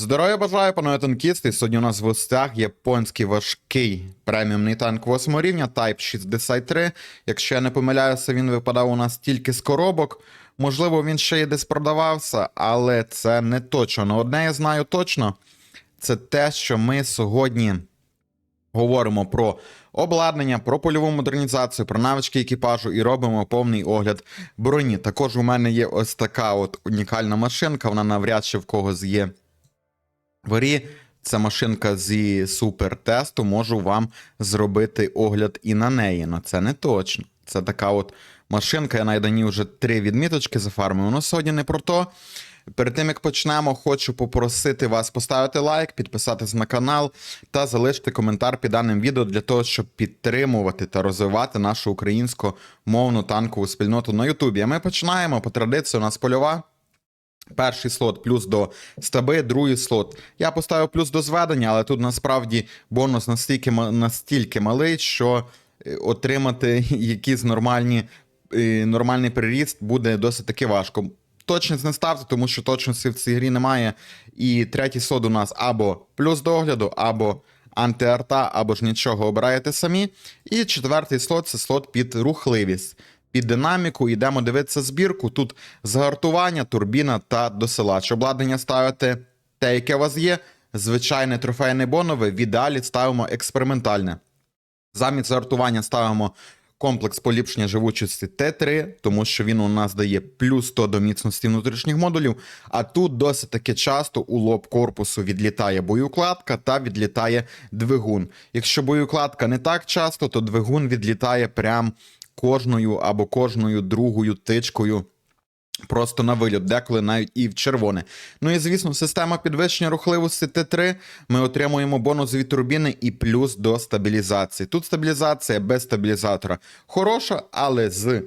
Здоров'я бажаю, панове танкісти. Сьогодні у нас в гостях японський важкий преміумний танк 8 рівня Type 63. Якщо я не помиляюся, він випадав у нас тільки з коробок. Можливо, він ще й десь продавався, але це не точно. Но Одне я знаю точно, це те, що ми сьогодні говоримо про обладнання, про польову модернізацію, про навички екіпажу і робимо повний огляд броні. Також у мене є ось така от унікальна машинка, вона навряд чи в когось є. Варі, це машинка зі супертесту, можу вам зробити огляд і на неї. але це не точно. Це така от машинка, я найдані вже три відміточки зафармив. Ну сьогодні не про то. Перед тим як почнемо, хочу попросити вас поставити лайк, підписатись на канал та залишити коментар під даним відео для того, щоб підтримувати та розвивати нашу українсько-мовну танкову спільноту на Ютубі. А ми починаємо. По традиції у нас польова. Перший слот плюс до стаби, другий слот. Я поставив плюс до зведення, але тут насправді бонус настільки, настільки малий, що е, отримати якийсь нормальні, е, нормальний приріст буде досить таки важко. Точність не ставте, тому що точності в цій грі немає. І третій слот у нас або плюс до огляду, або антиарта, або ж нічого обираєте самі. І четвертий слот це слот під рухливість. Під динаміку йдемо дивитися збірку. Тут загартування, турбіна та досилач. Обладнання ставите те, яке у вас є. Звичайне трофейне бонове, в ідеалі ставимо експериментальне. Замість загартування ставимо комплекс поліпшення живучості Т3, тому що він у нас дає плюс 100 до міцності внутрішніх модулів. А тут досить таки часто у лоб корпусу відлітає боєукладка та відлітає двигун. Якщо боєукладка не так часто, то двигун відлітає прям кожною або кожною другою тичкою. Просто на вильот, деколи навіть і в червоне. Ну і звісно, система підвищення рухливості Т3. Ми отримуємо бонус від турбіни і плюс до стабілізації. Тут стабілізація без стабілізатора хороша, але з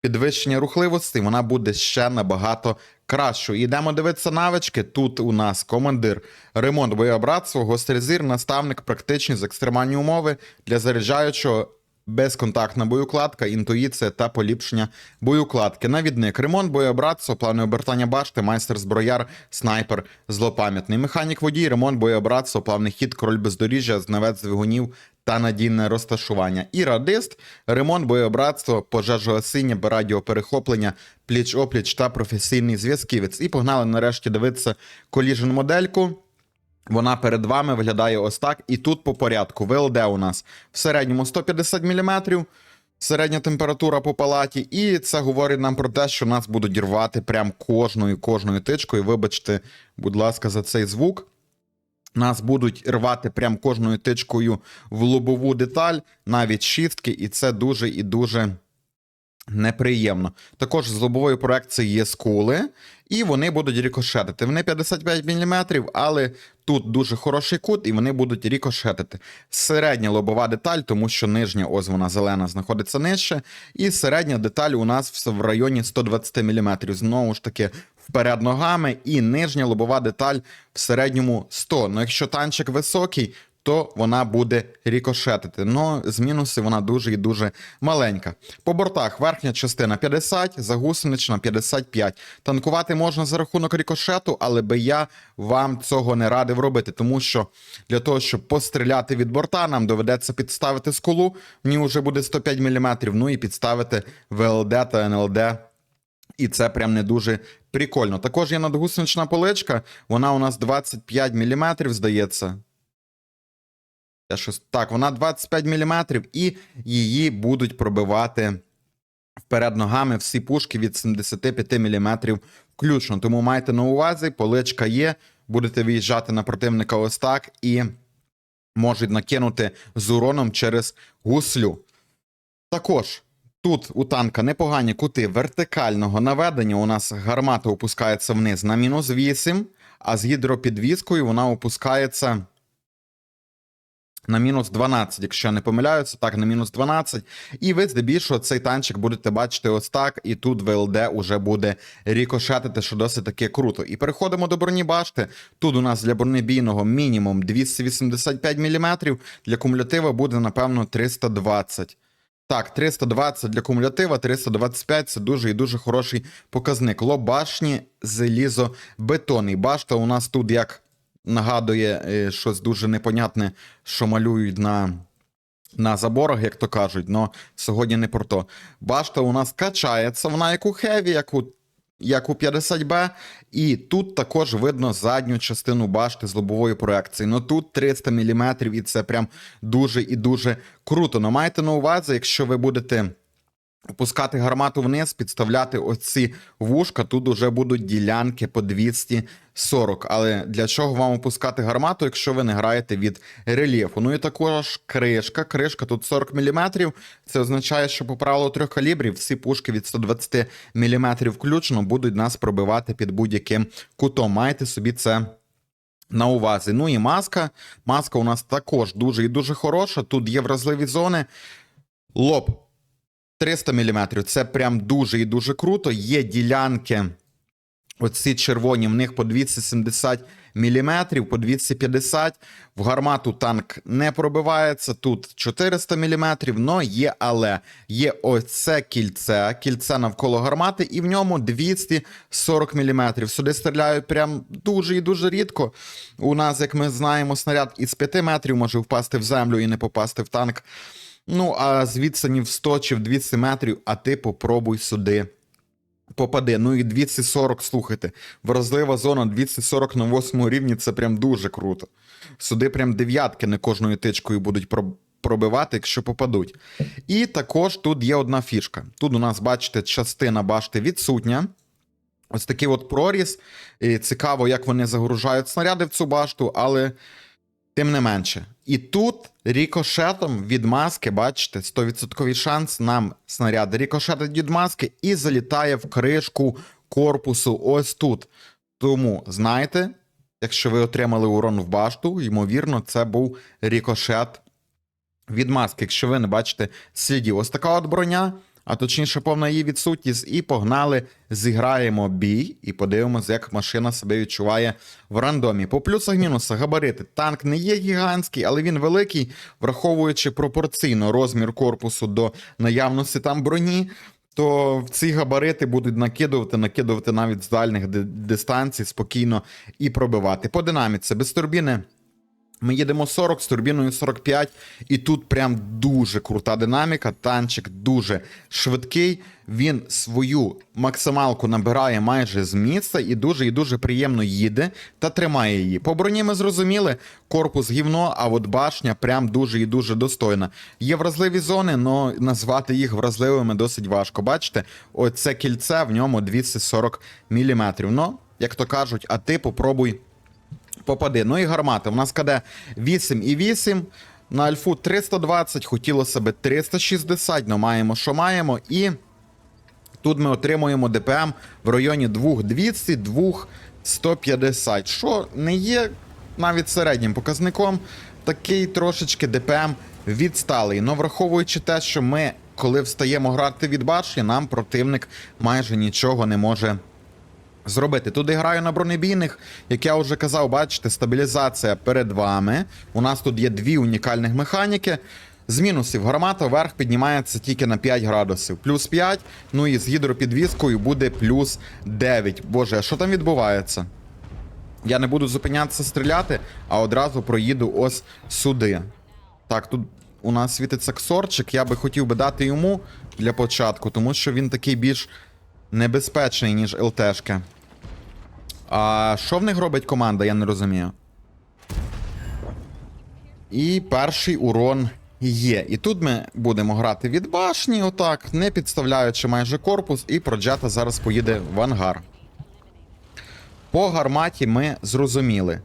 підвищення рухливості вона буде ще набагато кращою. Йдемо дивитися навички. Тут у нас командир, ремонт боєобратства, гострий зір, наставник, практичність, екстремальні умови для заряджаючого безконтактна боєукладка, інтуїція та поліпшення боєукладки. Навідник, ремонт боєобратства, плани обертання башти, майстер зброяр, снайпер, злопам'ятний. Механік водій, ремонт боєобратства, плавний хід, король бездоріжжя, знавець двигунів та надійне розташування. І радист, ремонт боєобратства, пожежогасіння, радіоперехоплення, пліч-опліч та професійний зв'язківець. І погнали нарешті дивитися коліжен модельку. Вона перед вами виглядає ось так. І тут по порядку. ВЛД у нас в середньому 150 мм, середня температура по палаті. І це говорить нам про те, що нас будуть рвати прям кожною кожною тичкою. Вибачте, будь ласка, за цей звук. Нас будуть рвати прям кожною тичкою в лобову деталь, навіть шістки, і це дуже і дуже неприємно. Також з лобової проекції є скули, і вони будуть рікошетити. Вони 55 мм, але тут дуже хороший кут, і вони будуть рікошетити. Середня лобова деталь, тому що нижня, ось вона зелена, знаходиться нижче. І середня деталь у нас в районі 120 мм. Знову ж таки, вперед ногами, і нижня лобова деталь в середньому 100. Ну, якщо танчик високий, то вона буде рікошетити. Ну, з мінуси вона дуже і дуже маленька. По бортах верхня частина 50, загусенична 55. Танкувати можна за рахунок рікошету, але би я вам цього не радив робити, тому що для того, щоб постріляти від борта, нам доведеться підставити скулу. Ній вже буде 105 мм, ну і підставити ВЛД та НЛД і це прям не дуже прикольно. Також є надгусенична поличка, вона у нас 25 мм, здається. Я щось... Так, вона 25 мм, і її будуть пробивати вперед ногами всі пушки від 75 мм включно. Тому майте на увазі, поличка є, будете виїжджати на противника ось так і можуть накинути з уроном через гуслю. Також тут у танка непогані кути вертикального наведення. У нас гармата опускається вниз на мінус 8, а з гідропідвіскою вона опускається на мінус 12, якщо я не помиляюся, так, на мінус 12. І ви здебільшого цей танчик будете бачити ось так, і тут ВЛД уже буде рікошетити, що досить таки круто. І переходимо до броні башти. Тут у нас для бронебійного мінімум 285 мм, для кумулятива буде, напевно, 320. Так, 320 для кумулятива, 325 це дуже і дуже хороший показник. Лоб башні залізобетонний. Башта у нас тут як нагадує е, щось дуже непонятне, що малюють на, на заборах, як то кажуть. Но сьогодні не про то. Башта у нас качається, вона як у Хеві, як у, як у 50Б. І тут також видно задню частину башти з лобової проекції. Ну тут 300 мм, і це прям дуже і дуже круто. Но майте на увазі, якщо ви будете. Опускати гармату вниз, підставляти оці вушка. Тут уже будуть ділянки по 240. Але для чого вам опускати гармату, якщо ви не граєте від рельєфу? Ну і також кришка. Кришка тут 40 мм. Це означає, що по правилу трьох калібрів всі пушки від 120 мм включно будуть нас пробивати під будь-яким кутом. Майте собі це. На увазі. Ну і маска. Маска у нас також дуже і дуже хороша. Тут є вразливі зони. Лоб 300 мм. Це прям дуже і дуже круто. Є ділянки, оці червоні, в них по 270 мм, по 250 В гармату танк не пробивається. Тут 400 мм, но є але. Є оце кільце, кільце навколо гармати, і в ньому 240 мм. Сюди стріляють прям дуже і дуже рідко. У нас, як ми знаємо, снаряд із 5 метрів може впасти в землю і не попасти в танк. Ну, а з відстані 100 чи в 200 метрів, а ти попробуй сюди. Попади. Ну і 240, слухайте. Вразлива зона 240 на 8 рівні це прям дуже круто. Сюди прям дев'ятки не кожною тичкою будуть пробивати, якщо попадуть. І також тут є одна фішка. Тут у нас, бачите, частина башти відсутня. Ось такий от проріз. І цікаво, як вони загружають снаряди в цю башту, але тим не менше. І тут рікошетом від маски, бачите, 100% шанс нам снаряд рікошетить від маски і залітає в кришку корпусу ось тут. Тому знайте, якщо ви отримали урон в башту, ймовірно, це був рікошет від маски, якщо ви не бачите слідів. Ось така от броня, а точніше, повна її відсутність, і погнали, зіграємо бій і подивимося, як машина себе відчуває в рандомі. По плюсах-мінусах габарити. Танк не є гігантський, але він великий, враховуючи пропорційно розмір корпусу до наявності там броні. То ці габарити будуть накидувати, накидувати навіть з дальних дистанцій спокійно і пробивати. По динаміці без турбіни ми їдемо 40 з турбіною 45, і тут прям дуже крута динаміка. Танчик дуже швидкий. Він свою максималку набирає майже з місця і дуже і дуже приємно їде та тримає її. По броні ми зрозуміли, корпус гівно, а от башня прям дуже і дуже достойна. Є вразливі зони, але назвати їх вразливими досить важко. Бачите, оце кільце в ньому 240 мм. Ну, як то кажуть, а ти попробуй попади. Ну і гармати. У нас КД 8 і 8. На альфу 320, хотілося би 360, але маємо, що маємо. І тут ми отримуємо ДПМ в районі 2200, 2150, що не є навіть середнім показником. Такий трошечки ДПМ відсталий. Но враховуючи те, що ми, коли встаємо грати від башні, нам противник майже нічого не може зробити. Туди граю на бронебійних, як я вже казав, бачите, стабілізація перед вами. У нас тут є дві унікальних механіки. З мінусів гармата вверх піднімається тільки на 5 градусів. Плюс 5, ну і з гідропідвіскою буде плюс 9. Боже, а що там відбувається? Я не буду зупинятися стріляти, а одразу проїду ось сюди. Так, тут у нас світиться ксорчик, я би хотів би дати йому для початку, тому що він такий більш небезпечний, ніж ЛТшки. А що в них робить команда, я не розумію. І перший урон є. І тут ми будемо грати від башні, отак, не підставляючи майже корпус, і Проджета зараз поїде в ангар. По гарматі ми зрозуміли.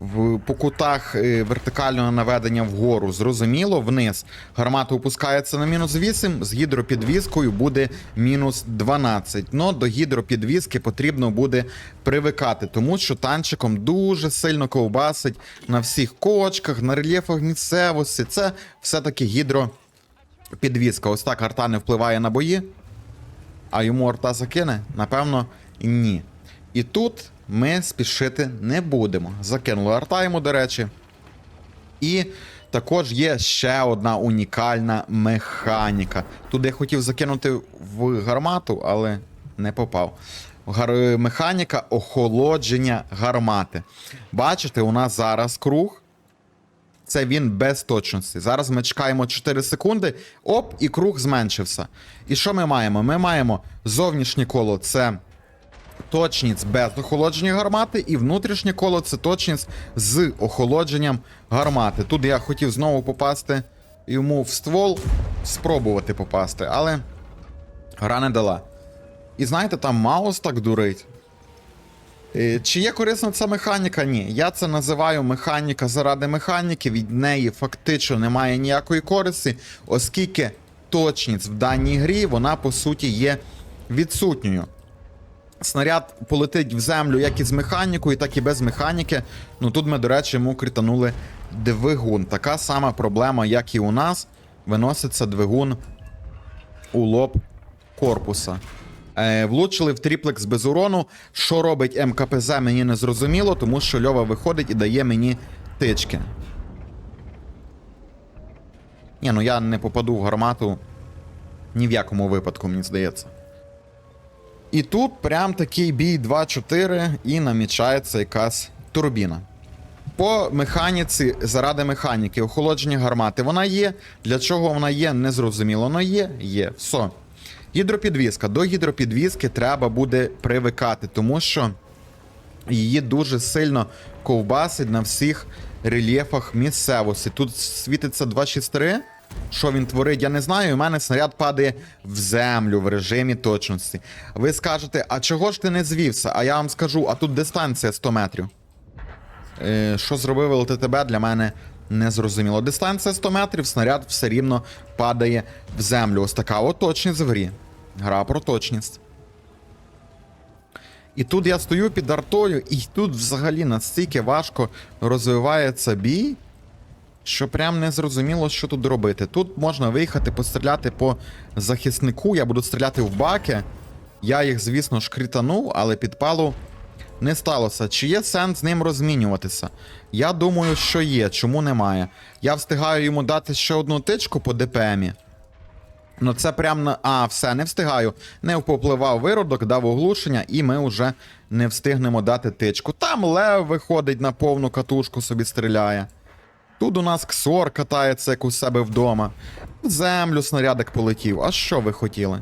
В, по кутах е, вертикального наведення вгору зрозуміло, вниз гармата опускається на мінус 8, з гідропідвіскою буде мінус 12. Но до гідропідвіски потрібно буде привикати, тому що танчиком дуже сильно ковбасить на всіх кочках, на рельєфах місцевості. Це все-таки гідропідвіска. Ось так арта не впливає на бої. А йому арта закине? Напевно, ні. І тут ми спішити не будемо. Закинули арта йому, до речі. І також є ще одна унікальна механіка. Тут я хотів закинути в гармату, але не попав. гар- механіка охолодження гармати. Бачите, у нас зараз круг. Це він без точності. Зараз ми чекаємо 4 секунди. Оп, і круг зменшився. І що ми маємо? Ми маємо зовнішнє коло це точність без охолодження гармати, і внутрішнє коло це точність з охолодженням гармати. Тут я хотів знову попасти йому в ствол, спробувати попасти, але гра не дала. І знаєте, там Маус так дурить. Е, Чи є корисна ця механіка? Ні. Я це називаю механіка заради механіки. Від неї фактично немає ніякої користі, оскільки точність в даній грі вона по суті є відсутньою. Снаряд полетить в землю як із механікою, так і без механіки. Ну тут ми, до речі, йому кританули двигун. Така сама проблема, як і у нас, виноситься двигун у лоб корпуса. Е, влучили в тріплекс без урону. Що робить МКПЗ, мені не зрозуміло, тому що Льова виходить і дає мені тички. Ні, ну я не попаду в гармату ні в якому випадку, мені здається. І тут прям такий бій 2-4 і намічається якась турбіна. По механіці, заради механіки, охолодження гармати, вона є. Для чого вона є, незрозуміло. Вона є, є. Все. Гідропідвізка. До гідропідвізки треба буде привикати, тому що її дуже сильно ковбасить на всіх рельєфах місцевості. Тут світиться 263. Що він творить, я не знаю. У мене снаряд падає в землю в режимі точності. Ви скажете, а чого ж ти не звівся? А я вам скажу, а тут дистанція 100 метрів. Е, що зробив ЛТТБ, для мене не зрозуміло. Дистанція 100 метрів, снаряд все рівно падає в землю. Ось така от точність в грі. Гра про точність. І тут я стою під артою, і тут взагалі настільки важко розвивається бій, що прям не зрозуміло, що тут робити. Тут можна виїхати, постріляти по захиснику. Я буду стріляти в баки. Я їх, звісно ж, кританув, але підпалу не сталося. Чи є сенс з ним розмінюватися? Я думаю, що є. Чому немає? Я встигаю йому дати ще одну тичку по ДПМі. Ну це прям на. А, все, не встигаю. Не попливав виродок, дав оглушення, і ми вже не встигнемо дати тичку. Там лев виходить на повну катушку, собі стріляє. Тут у нас ксор катається як у себе вдома. В землю снарядик полетів. А що ви хотіли?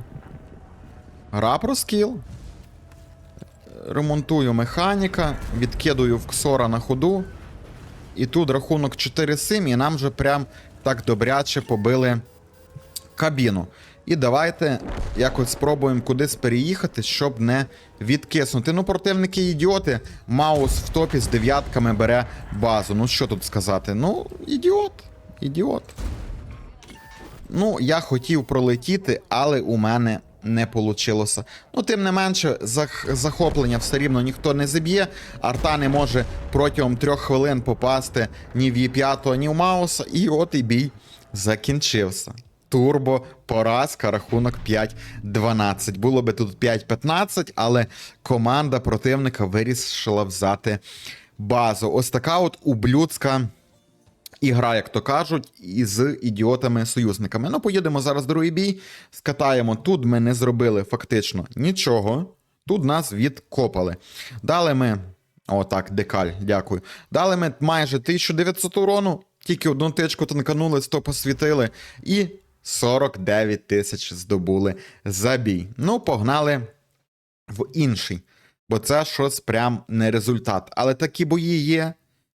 Гра про скіл. Ремонтую механіка, відкидую в ксора на ходу. І тут рахунок 4-7, і нам вже прям так добряче побили кабіну. І давайте якось спробуємо кудись переїхати, щоб не відкиснути. Ну, противники ідіоти. Маус в топі з дев'ятками бере базу. Ну, що тут сказати? Ну, ідіот. Ідіот. Ну, я хотів пролетіти, але у мене не вийшло. Ну, тим не менше, захоплення все рівно ніхто не заб'є. Арта не може протягом трьох хвилин попасти ні в Є5, ні в Мауса. І от і бій закінчився. Турбо, поразка, рахунок 5-12. Було би тут 5-15, але команда противника вирішила взяти базу. Ось така от ублюдська ігра, як то кажуть, із ідіотами-союзниками. Ну, поїдемо зараз другий бій, скатаємо. Тут ми не зробили фактично нічого. Тут нас відкопали. Дали ми. О, так, декаль, дякую. Дали ми майже 1900 урону, тільки одну тичку танканули, 100 посвітили, і 49 тисяч здобули за бій. Ну, погнали в інший. Бо це щось прям не результат. Але такі бої є.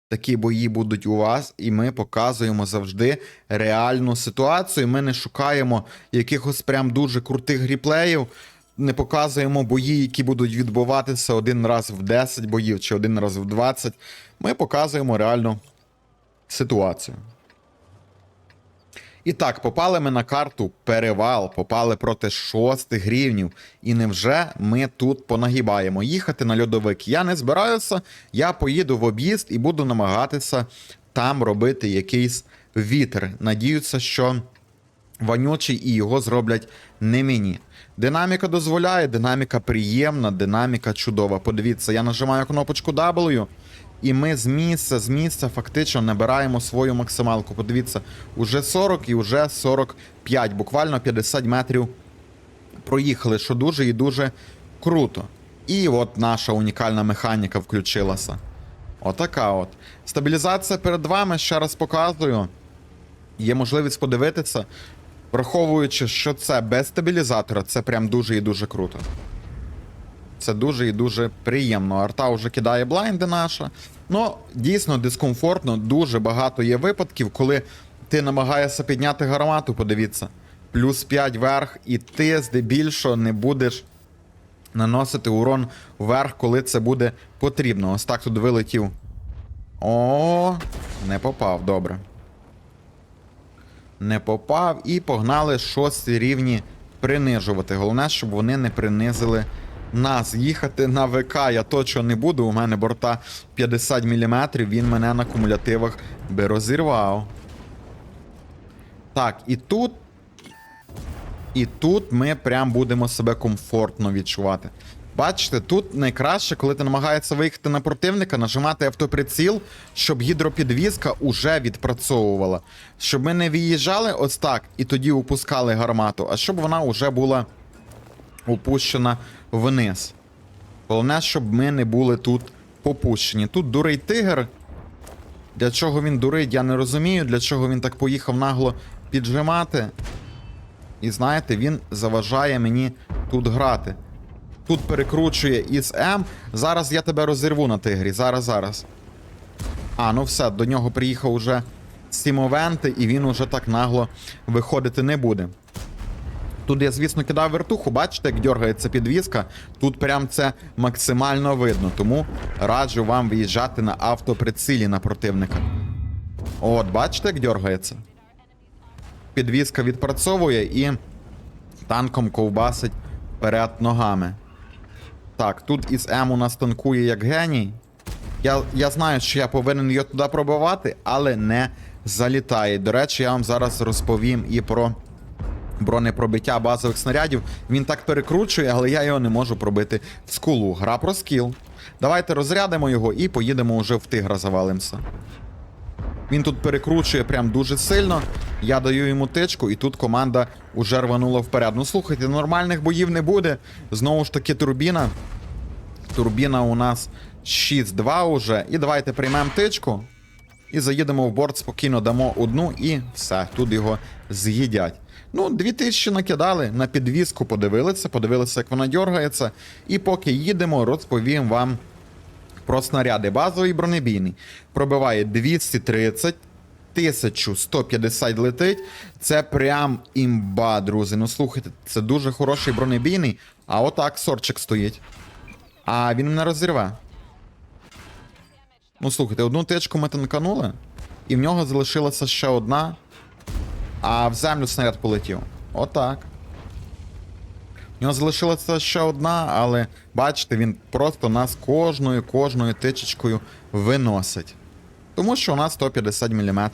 Такі бої будуть у вас, і ми показуємо завжди реальну ситуацію. Ми не шукаємо якихось прям дуже крутих гріплеїв, не показуємо бої, які будуть відбуватися один раз в 10 боїв чи один раз в 20. Ми показуємо реальну ситуацію. І так, попали ми на карту перевал, попали проти шостих рівнів. І невже ми тут понагибаємо? Їхати на льодовик я не збираюся, я поїду в об'їзд і буду намагатися там робити якийсь вітер. Надіюся, що Ванючий і його зроблять не мені. Динаміка дозволяє, динаміка приємна, динаміка чудова. Подивіться, я нажимаю кнопочку W, і ми з місця, з місця фактично набираємо свою максималку. Подивіться, уже 40 і вже 45, буквально 50 метрів проїхали, що дуже і дуже круто. І от наша унікальна механіка включилася. Отака от. Стабілізація перед вами, ще раз показую. Є можливість подивитися, враховуючи, що це без стабілізатора, це прям дуже і дуже круто. Це дуже і дуже приємно. Арта вже кидає блайнди наша. Ну, дійсно дискомфортно. Дуже багато є випадків, коли ти намагаєшся підняти гармату, подивіться. Плюс 5 вверх, і ти здебільшого не будеш наносити урон вверх, коли це буде потрібно. Ось так тут вилетів. О, не попав, добре. Не попав і погнали шості рівні принижувати. Головне, щоб вони не принизили нас. Їхати на ВК я точно не буду. У мене борта 50 мм, він мене на кумулятивах би розірвав. Так, і тут. І тут ми прям будемо себе комфортно відчувати. Бачите, тут найкраще, коли ти намагаєшся виїхати на противника, нажимати автоприціл, щоб гідропідвізка уже відпрацьовувала. Щоб ми не виїжджали ось так і тоді опускали гармату, а щоб вона вже була опущена вниз. Головне, щоб ми не були тут попущені. Тут дурий тигр. Для чого він дурить, я не розумію, для чого він так поїхав нагло піджимати. І знаєте, він заважає мені тут грати. Тут перекручує із М. Зараз я тебе розірву на тигрі. Зараз, зараз. А, ну все, до нього приїхав уже Сімовенти, і він уже так нагло виходити не буде. Тут я, звісно, кидав вертуху, бачите, як дергається підвіска. Тут прям це максимально видно. Тому раджу вам виїжджати на автоприцілі на противника. От, бачите, як дергається? Підвіска відпрацьовує і танком ковбасить вперед ногами. Так, тут із М у нас танкує як геній. Я, я знаю, що я повинен його туди пробивати, але не залітає. До речі, я вам зараз розповім і про бронепробиття базових снарядів. Він так перекручує, але я його не можу пробити в скулу. Гра про скіл. Давайте розрядимо його і поїдемо вже в тигра завалимося. Він тут перекручує прям дуже сильно. Я даю йому тичку, і тут команда уже рванула вперед. Ну слухайте, нормальних боїв не буде. Знову ж таки, турбіна. Турбіна у нас 6-2 уже. І давайте приймемо тичку. І заїдемо в борт, спокійно дамо одну і все, тут його з'їдять. Ну, 2000 накидали, на підвіску подивилися, подивилися, як вона дергається. І поки їдемо, розповім вам про снаряди. Базовий бронебійний пробиває 230, 1150 летить. Це прям імба, друзі. Ну слухайте, це дуже хороший бронебійний. А отак сорчик стоїть. А він мене розірве. Ну слухайте, одну тичку ми танканули, і в нього залишилася ще одна. А в землю снаряд полетів. Отак. У нього залишилася ще одна, але бачите, він просто нас кожною кожною тичечкою виносить. Тому що у нас 150 мм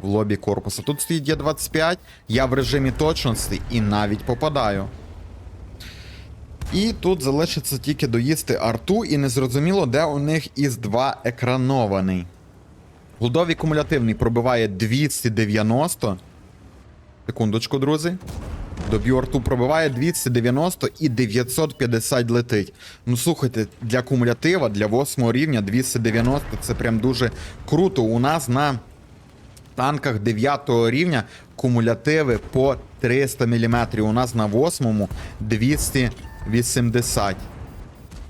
в лобі корпусу. Тут стоїть Є25, я в режимі точності і навіть попадаю. І тут залишиться тільки доїсти арту, і незрозуміло, де у них із 2 екранований. Голдовий кумулятивний пробиває 290. Секундочку, друзі. Доб'ю арту пробиває 290 і 950 летить. Ну слухайте, для кумулятива, для 8 рівня 290 це прям дуже круто. У нас на танках 9 рівня кумулятиви по 300 мм. У нас на 8 280.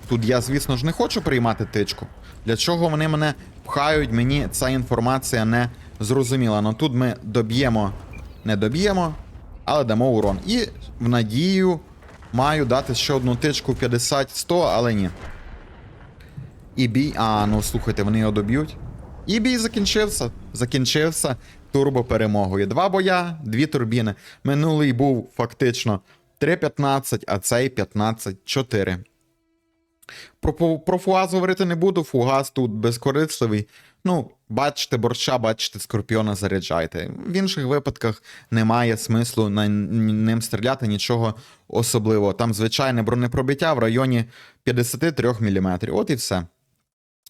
Тут я, звісно ж, не хочу приймати тичку. Для чого вони мене пхають, мені ця інформація не зрозуміла. Ну тут ми доб'ємо, не доб'ємо, але дамо урон. І в надію маю дати ще одну тичку 50-100, але ні. І бій. А, ну слухайте, вони його доб'ють. І бій закінчився. Закінчився турбо перемогою. Два боя, дві турбіни. Минулий був фактично 3.15, а цей 15-4. Про, про фугас говорити не буду. Фугас тут безкорисливий. Ну, бачите борща, бачите скорпіона, заряджайте. В інших випадках немає смислу на ним стріляти нічого особливого. Там звичайне бронепробиття в районі 53 мм. От і все.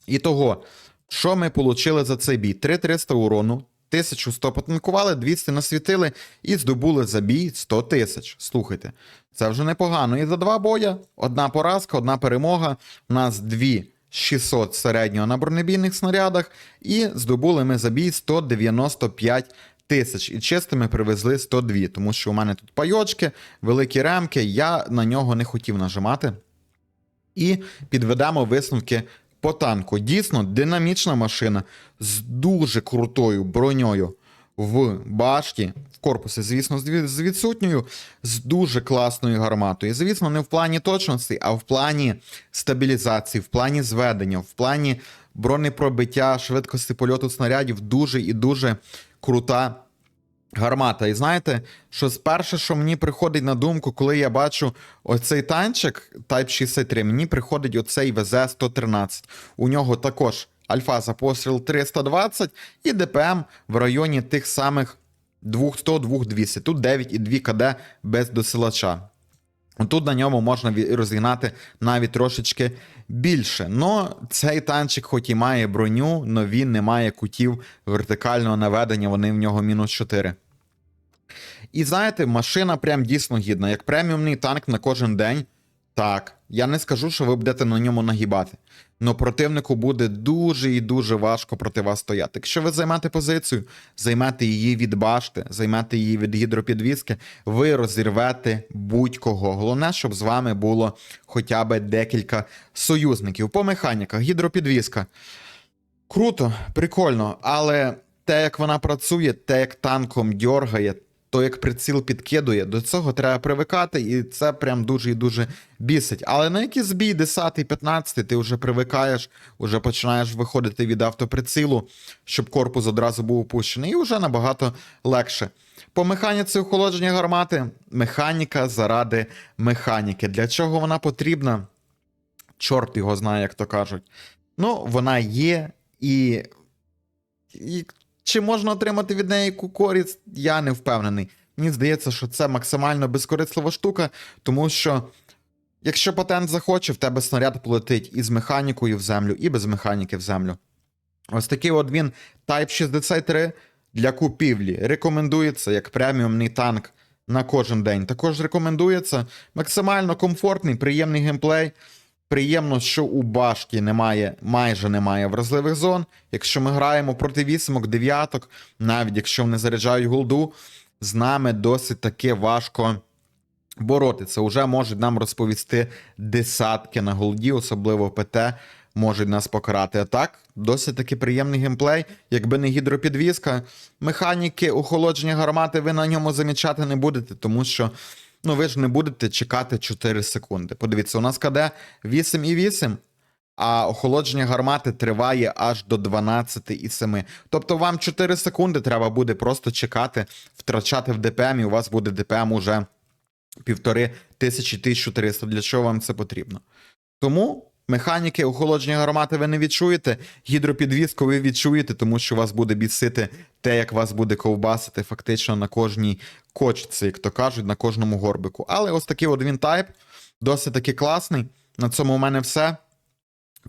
І того, що ми отримали за цей бій? 3300 урону, 1100 потанкували, 200 насвітили і здобули забій 100 тисяч. Слухайте, це вже непогано. І за два боя одна поразка, одна перемога. У нас дві 600 середнього на бронебійних снарядах, і здобули ми забій 195 тисяч. І чистими привезли 102, тому що у мене тут пайочки, великі ремки, я на нього не хотів нажимати. І підведемо висновки по танку. Дійсно, динамічна машина з дуже крутою броньою в башті, в корпусі, звісно, з від- з відсутньою, з дуже класною гарматою. І, звісно, не в плані точності, а в плані стабілізації, в плані зведення, в плані бронепробиття, швидкості польоту снарядів дуже і дуже крута гармата. І знаєте, що перше, що мені приходить на думку, коли я бачу оцей танчик Type 63, мені приходить оцей ВЗ-113. У нього також альфа за постріл 320 і ДПМ в районі тих самих 200-2200. Тут 9,2 КД без досилача. Тут на ньому можна розігнати навіть трошечки більше. Но цей танчик, хоч і має броню, но він не має кутів вертикального наведення, вони в нього мінус 4. І знаєте, машина прям дійсно гідна. Як преміумний танк на кожен день. Так, я не скажу, що ви будете на ньому нагибати. Но противнику буде дуже і дуже важко проти вас стояти. Якщо ви займете позицію, займете її від башти, займете її від гідропідвіски, ви розірвете будь-кого. Головне, щоб з вами було хоча б декілька союзників. По механіках, гідропідвіска. Круто, прикольно, але те, як вона працює, те, як танком дьоргає, то як приціл підкидує, до цього треба привикати, і це прям дуже і дуже бісить. Але на якийсь збій 10-15 ти вже привикаєш, вже починаєш виходити від автоприцілу, щоб корпус одразу був опущений, і вже набагато легше. По механіці охолодження гармати механіка заради механіки. Для чого вона потрібна? Чорт його знає, як то кажуть. Ну, вона є, і, і чи можна отримати від неї користь, я не впевнений. Мені здається, що це максимально безкорислива штука, тому що якщо патент захоче, в тебе снаряд полетить і з механікою в землю, і без механіки в землю. Ось такий от він Type 63 для купівлі. Рекомендується як преміумний танк на кожен день. Також рекомендується максимально комфортний, приємний геймплей. Приємно, що у башті немає, майже немає вразливих зон. Якщо ми граємо проти вісімок, дев'яток, навіть якщо вони заряджають голду, з нами досить таки важко боротися. Уже можуть нам розповісти десятки на голді, особливо ПТ, можуть нас покарати. А так, досить таки приємний геймплей. Якби не гідропідвізка, механіки охолодження гармати ви на ньому замічати не будете, тому що. Ну, ви ж не будете чекати 4 секунди. Подивіться, у нас КД 8,8, а охолодження гармати триває аж до 12,7. Тобто вам 4 секунди треба буде просто чекати, втрачати в ДПМ, і у вас буде ДПМ уже півтори тисячі 1300. Для чого вам це потрібно? Тому механіки охолодження гармати ви не відчуєте, гідропідвізку ви відчуєте, тому що вас буде бісити те, як вас буде ковбасити фактично на кожній кочці, як то кажуть, на кожному горбику. Але ось такий от він тайп, досить таки класний. На цьому у мене все.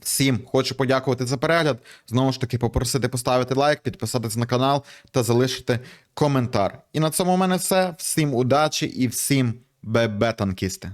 Всім хочу подякувати за перегляд. Знову ж таки, попросити поставити лайк, підписатись на канал та залишити коментар. І на цьому у мене все. Всім удачі і всім бебе танкісти.